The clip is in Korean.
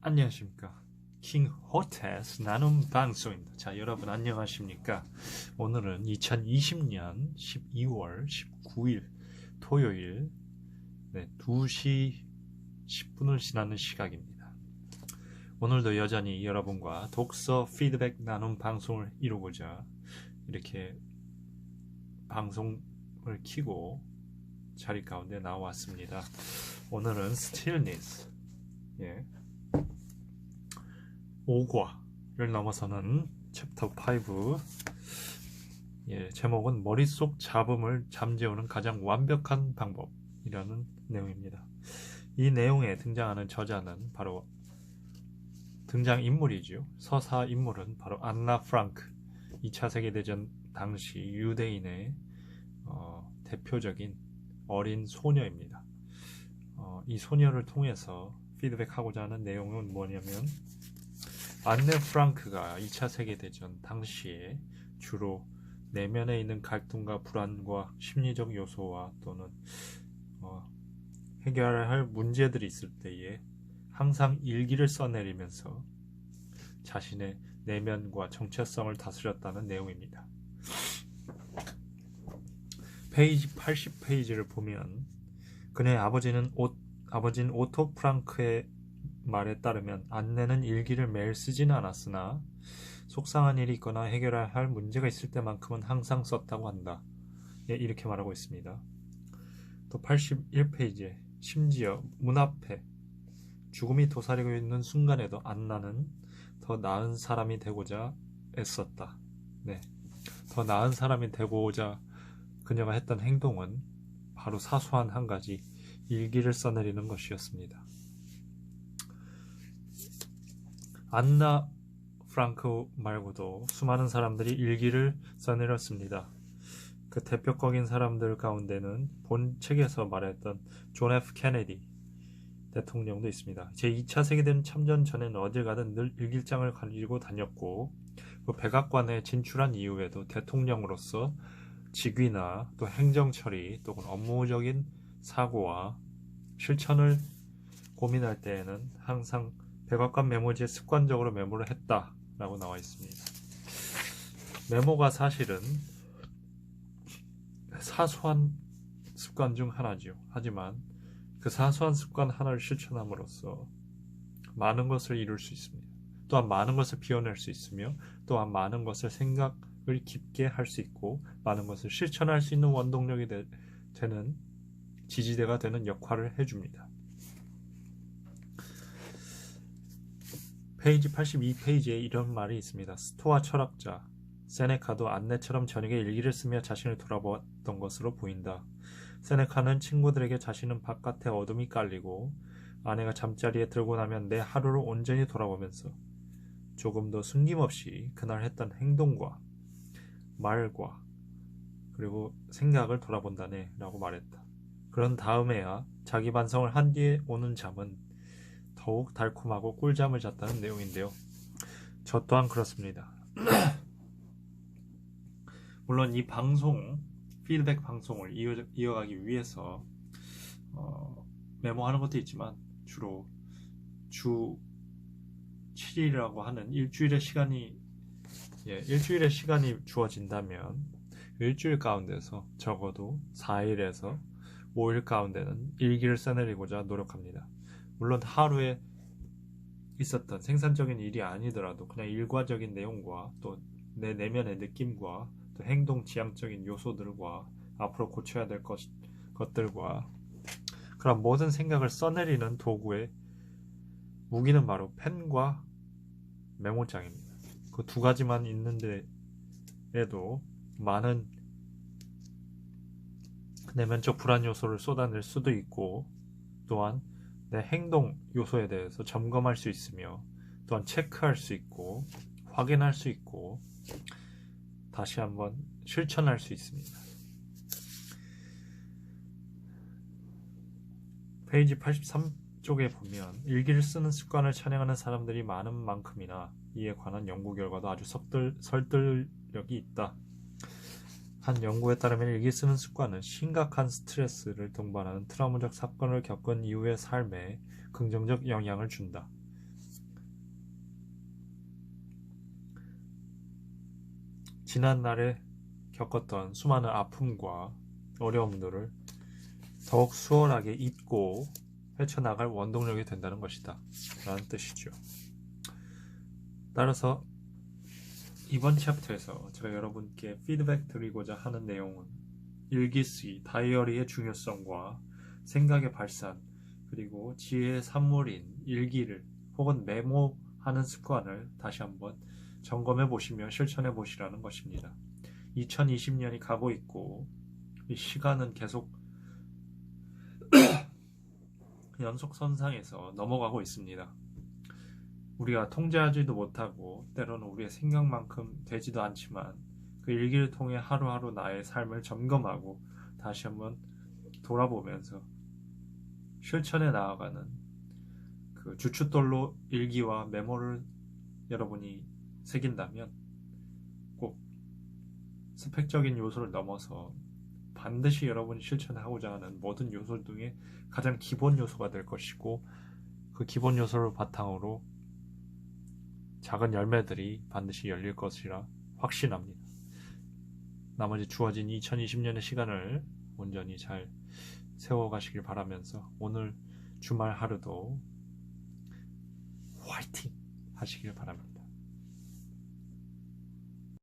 안녕하십니까. 킹 호텔스 나눔 방송입니다. 자, 여러분 안녕하십니까. 오늘은 2020년 12월 19일 토요일 네, 2시 10분을 지나는 시각입니다. 오늘도 여전히 여러분과 독서 피드백 나눔 방송을 이루고자 이렇게 방송을 키고 자리 가운데 나왔습니다. 오늘은 스틸니스 예. 5과를 넘어서는 챕터 5 예, 제목은 머릿속 잡음을 잠재우는 가장 완벽한 방법이라는 내용입니다. 이 내용에 등장하는 저자는 바로 등장 인물이죠. 서사 인물은 바로 안나 프랑크 2차 세계대전 당시 유대인의 어, 대표적인 어린 소녀입니다. 어, 이 소녀를 통해서 피드백하고자 하는 내용은 뭐냐면 안네 프랑크가 2차 세계대전 당시에 주로 내면에 있는 갈등과 불안과 심리적 요소와 또는 어, 해결해야 할 문제들이 있을 때에 항상 일기를 써내리면서 자신의 내면과 정체성을 다스렸다는 내용입니다. 페이지 80페이지를 보면 그녀의 아버지는 오, 아버지는 오토 프랑크의 말에 따르면 안내는 일기를 매일 쓰지는 않았으나 속상한 일이 있거나 해결해야 할 문제가 있을 때만큼은 항상 썼다고 한다. 예, 이렇게 말하고 있습니다. 또 81페이지에 심지어 문 앞에 죽음이 도사리고 있는 순간에도 안나는 더 나은 사람이 되고자 애썼다. 네. 더 나은 사람이 되고자 그녀가 했던 행동은 바로 사소한 한 가지 일기를 써내리는 것이었습니다. 안나 프랑크 말고도 수많은 사람들이 일기를 써내렸습니다. 그 대표적인 사람들 가운데는 본 책에서 말했던 존 F 케네디 대통령도 있습니다. 제2차 세계대전 참전 전에는 어딜 가든 늘 일기장을 가지고 다녔고 그 백악관에 진출한 이후에도 대통령으로서 직위나 또 행정 처리 또는 업무적인 사고와 실천을 고민할 때에는 항상 백악관 메모지에 습관적으로 메모를 했다 라고 나와 있습니다. 메모가 사실은 사소한 습관 중 하나지요. 하지만 그 사소한 습관 하나를 실천함으로써 많은 것을 이룰 수 있습니다. 또한 많은 것을 비워낼 수 있으며 또한 많은 것을 생각을 깊게 할 수 있고 많은 것을 실천할 수 있는 원동력이 되, 는 지지대가 되는 역할을 해줍니다. 페이지 82페이지에 이런 말이 있습니다. 스토아 철학자 세네카도 안내처럼 저녁에 일기를 쓰며 자신을 돌아보았던 것으로 보인다. 세네카는 친구들에게 자신은 바깥에 어둠이 깔리고 아내가 잠자리에 들고 나면 내 하루를 온전히 돌아보면서 조금 더 숨김없이 그날 했던 행동과 말과 그리고 생각을 돌아본다네 라고 말했다. 그런 다음에야 자기 반성을 한 뒤에 오는 잠은 더욱 달콤하고 꿀잠을 잤다는 내용인데요. 저 또한 그렇습니다. 물론 이 방송, 피드백 방송을 이어, 이어 가기 위해서 어, 메모하는 것도 있지만 주로 주 7일이라고 하는 일주일의 시간이 예, 일주일의 시간이 주어진다면 일주일 가운데서 적어도 4일에서 5일 가운데는 일기를 써내리고자 노력합니다. 물론 하루에 있었던 생산적인 일이 아니더라도 그냥 일과적인 내용과 또 내 내면의 느낌과 또 행동 지향적인 요소들과 앞으로 고쳐야 될 것, 것들과 그런 모든 생각을 써내리는 도구의 무기는 바로 펜과 메모장입니다. 그 두 가지만 있는데에도 많은 내면적 불안 요소를 쏟아낼 수도 있고 또한 내 행동 요소에 대해서 점검할 수 있으며 또한 체크할 수 있고 확인할 수 있고 다시 한번 실천할 수 있습니다. 페이지 83쪽에 보면 일기를 쓰는 습관을 찬양하는 사람들이 많은 만큼이나 이에 관한 연구 결과도 아주 설득, 설득력이 있다. 한 연구에 따르면 일기 쓰는 습관은 심각한 스트레스를 동반하는 트라우마적 사건을 겪은 이후의 삶에 긍정적 영향을 준다. 지난 날에 겪었던 수많은 아픔과 어려움들을 더욱 수월하게 잊고 헤쳐나갈 원동력이 된다는 것이다. 라는 뜻이죠. 따라서 이번 챕터에서 제가 여러분께 피드백 드리고자 하는 내용은 일기쓰기, 다이어리의 중요성과 생각의 발산, 그리고 지혜의 산물인 일기를 혹은 메모하는 습관을 다시 한번 점검해 보시며 실천해 보시라는 것입니다. 2020년이 가고 있고 이 시간은 계속 연속 선상에서 넘어가고 있습니다. 우리가 통제하지도 못하고 때로는 우리의 생각만큼 되지도 않지만 그 일기를 통해 하루하루 나의 삶을 점검하고 다시 한번 돌아보면서 실천해 나아가는 그 주춧돌로 일기와 메모를 여러분이 새긴다면 꼭 스펙적인 요소를 넘어서 반드시 여러분이 실천하고자 하는 모든 요소 중에 가장 기본 요소가 될 것이고 그 기본 요소를 바탕으로 작은 열매들이 반드시 열릴 것이라 확신합니다. 나머지 주어진 2020년의 시간을 온전히 잘 세워가시길 바라면서 오늘 주말 하루도 화이팅 하시길 바랍니다.